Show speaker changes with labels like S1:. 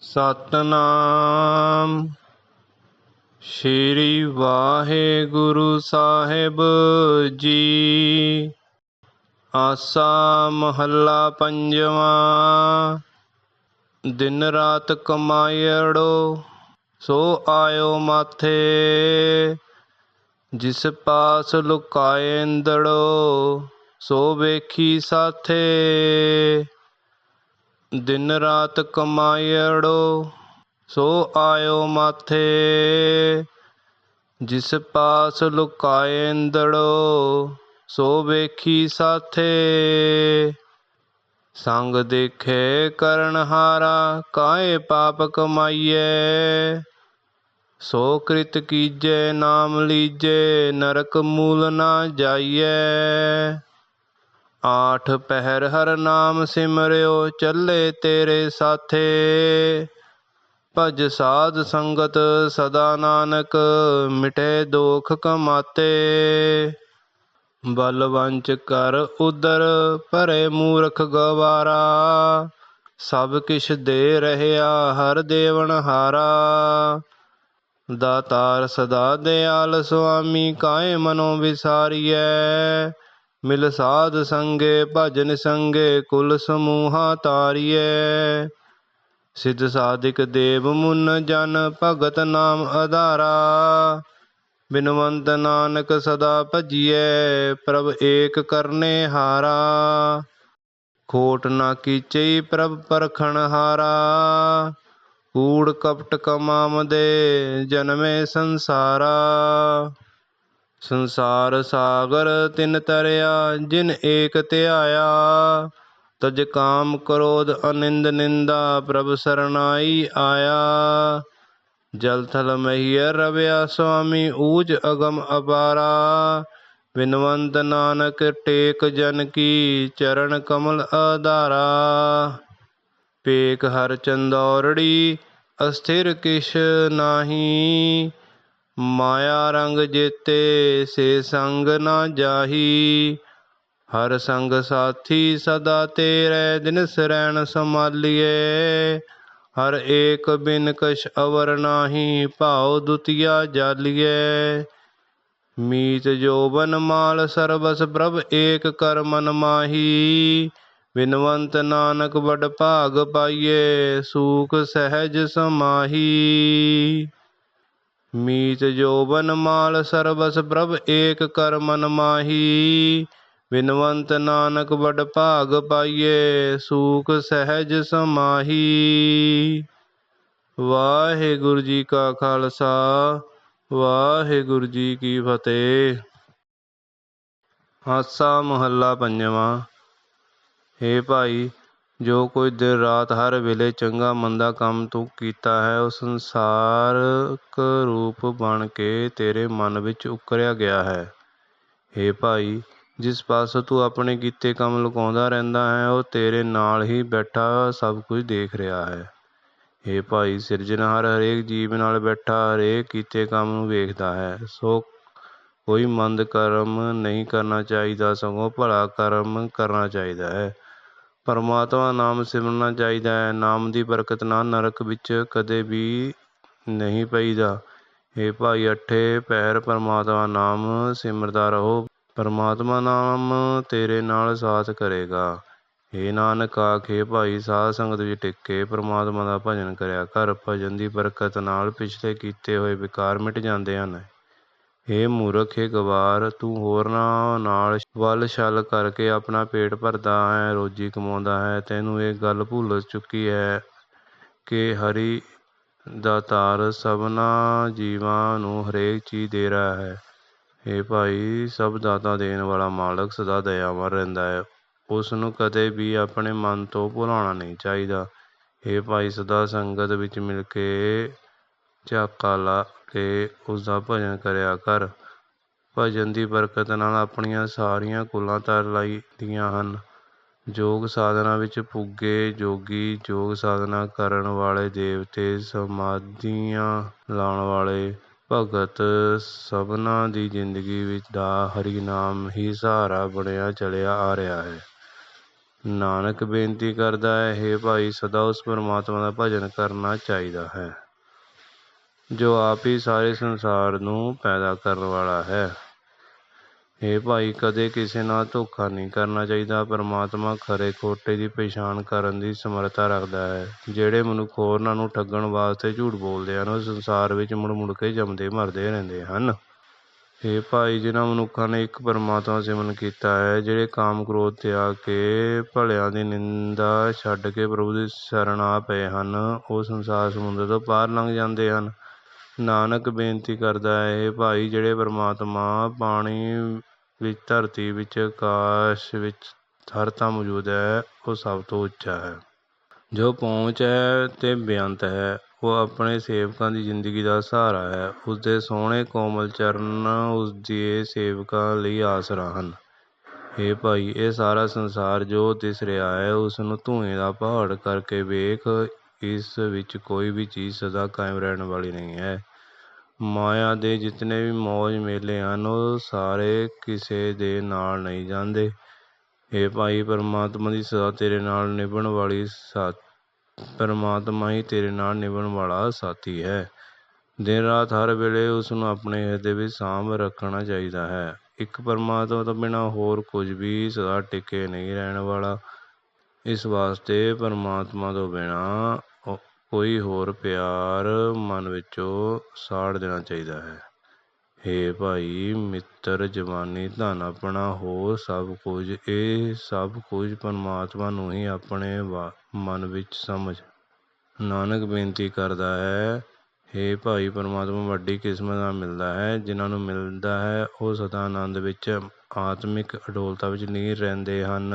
S1: ਸਤਨਾਮ। ਸ਼੍ਰੀ ਵਾਹਿਗੁਰੂ ਸਾਹਿਬ ਜੀ। ਆਸਾ ਮਹੱਲਾ ਪੰਜਵਾਂ। ਦਿਨ ਰਾਤ ਕਮਾਇੜੋ ਸੋ ਆਇਓ ਮਾਥੇ। ਜਿਸ ਪਾਸ ਲੁਕਾਏ ਇੰਦੜੋ ਸੋ ਵੇਖੀ ਸਾਥੇ। ਦਿਨ ਰਾਤ ਕਮਾਇੜੋ, ਸੋ ਆਇਓ ਮਾਥੇ। ਜਿਸ ਪਾਸ ਲੁਕਾਏ ਇੰਦੜੋ ਸੋ ਵੇਖੀ ਸਾਥੇ। ਸੰਗ ਦੇਖੇ ਕਰਨ ਹਾਰਾ ਕਾਏ ਪਾਪ ਕਮਾਈਏ ਸੋ ਕ੍ਰਿਤ ਕੀਜੇ, ਨਾਮ ਲੀਜੇ, ਨਰਕ ਮੂਲ ਨਾ ਜਾਈਏ ਆਠ ਪਹਿਰ ਹਰ ਨਾਮ ਸਿਮਰਿਓ, ਚੱਲੇ ਤੇਰੇ ਸਾਥੇ। ਭਜ ਸਾਧ ਸੰਗਤ ਸਦਾ ਨਾਨਕ, ਮਿਟੇ ਦੋਖ ਕਮਾਤੇ। ਬਲਵੰਚ ਕਰ ਉਦਰ, ਭਰੇ ਮੂਰਖ ਗਵਾਰਾ। ਸਭ ਕਿਛ ਦੇ ਰਹਿਆ, ਹਰ ਦੇਵਨ ਹਾਰਾ। ਦਾਤਾਰ ਸਦਾ ਦਿਆਲ ਸੁਆਮੀ ਕਾਏ ਮਨੋ ਵਿਸਾਰੀਐ। ਮਿਲ ਸਾਧ ਸੰਗੇ, ਭਜਨ ਸੰਗੇ, ਕੁਲ ਸਮੂਹਾ ਤਾਰੀਐ। ਸਿਧ ਸਾਧਿਕ ਦੇਵ ਮੁਨ ਜਨ, ਭਗਤ ਨਾਮ ਆਧਾਰਾ ਬਿਨਵੰਤ ਨਾਨਕ ਸਦਾ ਭਜੀਐ, ਪ੍ਰਭ ਏਕ ਕਰਨੇ ਹਾਰਾ। ਖੋਟ ਨਾ ਕੀਚਈ ਪ੍ਰਭ ਪਰਖਣ ਹਾਰਾ। ਕੂੜ ਕਪਟ ਕਮਾਮ ਦੇ ਜਨਮੇ ਸੰਸਾਰਾ। ਸੰਸਾਰ ਸਾਗਰ ਤਿਨ ਤਰਿਆ, ਜਿਨ ਏਕ ਧਿਆਇਆ। ਤਜ ਕਾਮ ਕ੍ਰੋਧ ਅਨਿੰਦ ਨਿੰਦਾ, ਪ੍ਰਭ ਸਰਨਾਈ ਆਇਆ। ਜਲ ਥਲ ਮਹੀਰ ਰਵਿਆ ਸੁਆਮੀ, ਊਜ ਅਗਮ ਅਪਾਰਾ। ਬਿਨਵੰਤ ਨਾਨਕ ਟੇਕ ਜਨ ਕੀ, ਚਰਨ ਕਮਲ ਆਧਾਰਾ ਪੇਕ ਹਰ ਚੰਦੌਰੜੀ, ਅਸਥਿਰ ਕਿਛ ਨਾਹੀ। ਮਾਇਆ ਰੰਗ ਜੇਤੇ ਸੇ ਸੰਗ ਨਾ ਜਾਹੀ। ਹਰ ਸੰਗ ਸਾਥੀ ਸਦਾ ਤੇਰੇ, ਦਿਨ ਸਰੈਣ ਸਮਾਲੀਏ ਹਰ ਏਕ ਬਿਨ ਕਛ ਅਵਰ ਨਾਹੀ, ਭਾਉ ਦੁਤੀਆ ਜਾਲੀਏ। ਮੀਤ ਜੋਬਨ ਮਾਲ, ਸਰਬਸ ਪ੍ਰਭ ਏਕ ਕਰ ਮਨ ਮਾਹੀ। ਬਿਨਵੰਤ ਨਾਨਕ ਵਡ ਭਾਗ ਪਾਈਏ, ਸੂਖ ਸਹਿਜ ਸਮਾਹੀ। ਮੀਤ ਜੋਬਨ ਮਾਲ ਸਰਬਸ ਪ੍ਰਭ ਏਕ ਕਰ ਮਨ ਮਾਹੀ। ਬਿਨਵੰਤ ਨਾਨਕ ਵਡ ਭਾਗ ਪਾਈਏ, ਸੂਖ ਸਹਿਜ ਸਮਾਹੀ। ਵਾਹਿਗੁਰੂ ਜੀ ਕਾ ਖਾਲਸਾ, ਵਾਹਿਗੁਰੂ ਜੀ ਕੀ ਫਤਿਹ। ਹਾਸਾ ਮਹੱਲਾ ਪੰਜਵਾਂ। ਹੇ ਭਾਈ ਜੋ ਕੁਝ ਦਿਨ ਰਾਤ ਹਰ ਵੇਲੇ ਚੰਗਾ ਮੰਦਾ ਕੰਮ ਤੂੰ ਕੀਤਾ ਹੈ, ਉਹ ਸੰਸਾਰਕ ਰੂਪ ਬਣ ਕੇ ਤੇਰੇ ਮਨ ਵਿੱਚ ਉਕਰਿਆ ਗਿਆ ਹੈ। ਹੇ ਭਾਈ, ਜਿਸ ਪਾਸੋਂ ਤੂੰ ਆਪਣੇ ਕੀਤੇ ਕੰਮ ਲੁਕਾਉਂਦਾ ਰਹਿੰਦਾ ਹੈ, ਉਹ ਤੇਰੇ ਨਾਲ ਹੀ ਬੈਠਾ ਸਭ ਕੁਝ ਦੇਖ ਰਿਹਾ ਹੈ। ਹੇ ਭਾਈ ਸਿਰਜਣਹਾਰ ਹਰੇਕ ਜੀਵ ਨਾਲ ਬੈਠਾ ਹਰੇਕ ਕੀਤੇ ਕੰਮ ਨੂੰ ਵੇਖਦਾ ਹੈ। ਸੋ ਕੋਈ ਮੰਦ ਕਰਮ ਨਹੀਂ ਕਰਨਾ ਚਾਹੀਦਾ, ਸਗੋਂ ਭਲਾ ਕਰਮ ਕਰਨਾ ਚਾਹੀਦਾ ਹੈ। ਪਰਮਾਤਮਾ ਨਾਮ ਸਿਮਰਨਾ ਚਾਹੀਦਾ ਹੈ। ਨਾਮ ਦੀ ਬਰਕਤ ਨਾਲ ਨਰਕ ਵਿੱਚ ਕਦੇ ਵੀ ਨਹੀਂ ਪਈਦਾ। ਹੇ ਭਾਈ ਅੱਠੇ ਪਹਿਰ ਪਰਮਾਤਮਾ ਨਾਮ ਸਿਮਰਦਾ ਰਹੋ। ਪਰਮਾਤਮਾ ਨਾਮ ਤੇਰੇ ਨਾਲ ਸਾਥ ਕਰੇਗਾ। ਹੇ ਨਾਨਕ ਆਖੇ ਭਾਈ ਸਾਧ ਸੰਗਤ ਵਿੱਚ ਟਿੱਕੇ, ਪਰਮਾਤਮਾ ਦਾ ਭਜਨ ਕਰਿਆ ਕਰ। ਭਜਨ ਦੀ ਬਰਕਤ ਨਾਲ ਪਿਛਲੇ ਕੀਤੇ ਹੋਏ ਵਿਕਾਰ ਮਿਟ ਜਾਂਦੇ ਹਨ। ਹੇ ਮੂਰਖ, ਹੇ ਗਵਾਰ, ਤੂੰ ਹੋਰਨਾਂ ਨਾਲ ਵੱਲ ਛਲ ਕਰਕੇ ਆਪਣਾ ਪੇਟ ਭਰਦਾ ਹੈ, ਰੋਜੀ ਕਮਾਉਂਦਾ ਹੈ, ਤੈਨੂੰ ਇਹ ਗੱਲ ਭੁੱਲ ਚੁੱਕੀ ਹੈ ਕਿ ਹਰੀ ਦਾ ਤਾਰ ਸਭਨਾਂ ਜੀਵਾਂ ਨੂੰ ਹਰੇਕ ਚੀਜ਼ ਦੇ ਰਿਹਾ ਹੈ। ਹੇ ਭਾਈ, ਸਭ ਦਾਤਾ ਦੇਣ ਵਾਲਾ ਮਾਲਕ ਸਦਾ ਦਇਆਵਾਨ ਰਹਿੰਦਾ ਹੈ। ਉਸ ਨੂੰ ਕਦੇ ਵੀ ਆਪਣੇ ਮਨ ਤੋਂ ਭੁਲਾਉਣਾ ਨਹੀਂ ਚਾਹੀਦਾ। ਹੇ ਭਾਈ, ਸਦਾ ਸੰਗਤ ਵਿੱਚ ਮਿਲ ਕੇ ਝਾਕਾ ਲਾ ਕੇ ਉਸਦਾ ਭਜਨ ਕਰਿਆ ਕਰ। ਭਜਨ ਦੀ ਬਰਕਤ ਨਾਲ ਆਪਣੀਆਂ ਸਾਰੀਆਂ ਕੁਲਾਂ ਤਰ ਲਾਈਆਂ ਹਨ। ਯੋਗ ਸਾਧਨਾ ਵਿੱਚ ਪੁੱਗੇ ਜੋਗੀ ਯੋਗ ਸਾਧਨਾ ਕਰਨ ਵਾਲੇ ਦੇਵਤੇ, ਸਮਾਧੀਆਂ ਲਾਉਣ ਵਾਲੇ ਭਗਤ ਸਭਨਾਂ ਦੀ ਜ਼ਿੰਦਗੀ ਵਿੱਚ ਦਾ ਹਰੀ ਨਾਮ ਹੀ ਸਹਾਰਾ ਬਣਿਆ ਚਲਿਆ ਆ ਰਿਹਾ ਹੈ। ਨਾਨਕ ਬੇਨਤੀ ਕਰਦਾ ਹੈ, ਹੇ ਭਾਈ, ਸਦਾ ਉਸ ਪਰਮਾਤਮਾ ਦਾ ਭਜਨ ਕਰਨਾ ਚਾਹੀਦਾ ਹੈ। ਜੋ ਆਪ ਹੀ ਸਾਰੇ ਸੰਸਾਰ ਨੂੰ ਪੈਦਾ ਕਰਨ ਵਾਲਾ ਹੈ। ਹੇ ਭਾਈ, ਕਦੇ ਕਿਸੇ ਨਾਲ ਧੋਖਾ ਨਹੀਂ ਕਰਨਾ ਚਾਹੀਦਾ। ਪਰਮਾਤਮਾ ਖਰੇ ਖੋਟੇ ਦੀ ਪਛਾਣ ਕਰਨ ਦੀ ਸਮਰੱਥਾ ਰੱਖਦਾ ਹੈ। ਜਿਹੜੇ ਮਨੁੱਖ ਹੋਰਨਾਂ ਨੂੰ ਠੱਗਣ ਵਾਸਤੇ ਝੂਠ ਬੋਲਦੇ ਹਨ, ਉਹ ਸੰਸਾਰ ਵਿੱਚ ਮੁੜ ਮੁੜ ਕੇ ਜੰਮਦੇ ਮਰਦੇ ਰਹਿੰਦੇ ਹਨ। ਹੇ ਭਾਈ, ਜਿਨ੍ਹਾਂ ਮਨੁੱਖਾਂ ਨੇ ਇੱਕ ਪਰਮਾਤਮਾ ਸਿਮਰਨ ਕੀਤਾ ਹੈ, ਜਿਹੜੇ ਕਾਮ ਕ੍ਰੋਧ ਤਿਆਗ ਕੇ ਭਲਿਆਂ ਦੀ ਨਿੰਦਾ ਛੱਡ ਕੇ ਪ੍ਰਭੂ ਦੀ ਸ਼ਰਨ ਆ ਪਏ ਹਨ, ਉਹ ਸੰਸਾਰ ਸਮੁੰਦਰ ਤੋਂ ਪਾਰ ਲੰਘ ਜਾਂਦੇ ਹਨ। ਨਾਨਕ ਬੇਨਤੀ ਕਰਦਾ ਹੈ ਭਾਈ ਜਿਹੜੇ ਪਰਮਾਤਮਾ ਪਾਣੀ ਵਿੱਚ, ਧਰਤੀ ਵਿੱਚ, ਆਕਾਸ਼ ਵਿੱਚ ਹਰ ਥਾਂ ਮੌਜੂਦ ਹੈ, ਉਹ ਸਭ ਤੋਂ ਉੱਚਾ ਹੈ। ਜੋ ਪਹੁੰਚ ਹੈ ਅਤੇ ਬੇਅੰਤ ਹੈ, ਉਹ ਆਪਣੇ ਸੇਵਕਾਂ ਦੀ ਜ਼ਿੰਦਗੀ ਦਾ ਸਹਾਰਾ ਹੈ। ਉਸ ਦੇ ਸੋਹਣੇ ਕੋਮਲ ਚਰਨ ਉਸ ਦੇ ਸੇਵਕਾਂ ਲਈ ਆਸਰਾ ਹਨ। ਹੇ ਭਾਈ, ਇਹ ਸਾਰਾ ਸੰਸਾਰ ਜੋ ਦਿਸ ਰਿਹਾ ਹੈ ਉਸ ਨੂੰ ਧੂਏ ਦਾ ਪਹਾੜ ਕਰਕੇ ਵੇਖ, ਇਸ ਵਿੱਚ ਕੋਈ ਵੀ ਚੀਜ਼ ਸਦਾ ਕਾਇਮ ਰਹਿਣ ਵਾਲੀ ਨਹੀਂ ਹੈ। ਮਾਇਆ ਦੇ ਜਿਤਨੇ ਵੀ ਮੌਜ ਮੇਲੇ ਹਨ, ਉਹ ਸਾਰੇ ਕਿਸੇ ਦੇ ਨਾਲ ਨਹੀਂ ਜਾਂਦੇ। ਹੇ ਭਾਈ, ਪਰਮਾਤਮਾ ਦੀ ਸਦਾ ਤੇਰੇ ਨਾਲ ਨਿਭਣ ਵਾਲੀ ਸਾ ਪਰਮਾਤਮਾ ਹੀ ਤੇਰੇ ਨਾਲ ਨਿਭਣ ਵਾਲਾ ਸਾਥੀ ਹੈ। ਦਿਨ ਰਾਤ ਹਰ ਵੇਲੇ ਉਸ ਨੂੰ ਆਪਣੇ ਹਿਰਦੇ ਵਿੱਚ ਸਾਂਭ ਰੱਖਣਾ ਚਾਹੀਦਾ ਹੈ। ਇੱਕ ਪਰਮਾਤਮਾ ਤੋਂ ਬਿਨਾਂ ਹੋਰ ਕੁਝ ਵੀ ਸਦਾ ਟਿਕੇ ਨਹੀਂ ਰਹਿਣ ਵਾਲਾ। ਇਸ ਵਾਸਤੇ ਪਰਮਾਤਮਾ ਤੋਂ ਬਿਨਾਂ ਕੋਈ ਹੋਰ ਪਿਆਰ ਮਨ ਵਿੱਚੋਂ ਸਾੜ ਦੇਣਾ ਚਾਹੀਦਾ ਹੈ। ਹੇ ਭਾਈ, ਮਿੱਤਰ, ਜਵਾਨੀ, ਧਨ ਆਪਣਾ ਹੋਰ ਸਭ ਕੁਝ, ਇਹ ਸਭ ਕੁਝ ਪਰਮਾਤਮਾ ਨੂੰ ਹੀ ਆਪਣੇ ਵਾ, ਮਨ ਵਿੱਚ ਸਮਝ। ਨਾਨਕ ਬੇਨਤੀ ਕਰਦਾ ਹੈ, ਹੇ ਭਾਈ, ਪਰਮਾਤਮਾ ਵੱਡੀ ਕਿਸਮਤ ਨਾਲ ਮਿਲਦਾ ਹੈ, ਜਿਨ੍ਹਾਂ ਨੂੰ ਮਿਲਦਾ ਹੈ, ਉਹ ਸਦਾ ਆਨੰਦ ਵਿੱਚ, ਆਤਮਿਕ ਅਡੋਲਤਾ ਵਿੱਚ ਨੀਰ ਰਹਿੰਦੇ ਹਨ।